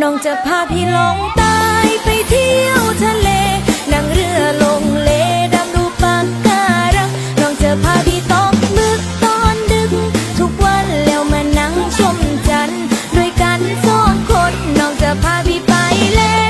น้องจะพาพี่ลงใต้ไปเที่ยวทะเล นั่งเรือลงเลดำดูปากการัง น้องจะพาพี่ตกมึกตอนดึก ทุกวันแล้วมานั่งชมจันทร์ด้วยกันสองคน น้องจะพาพี่ไปเล่น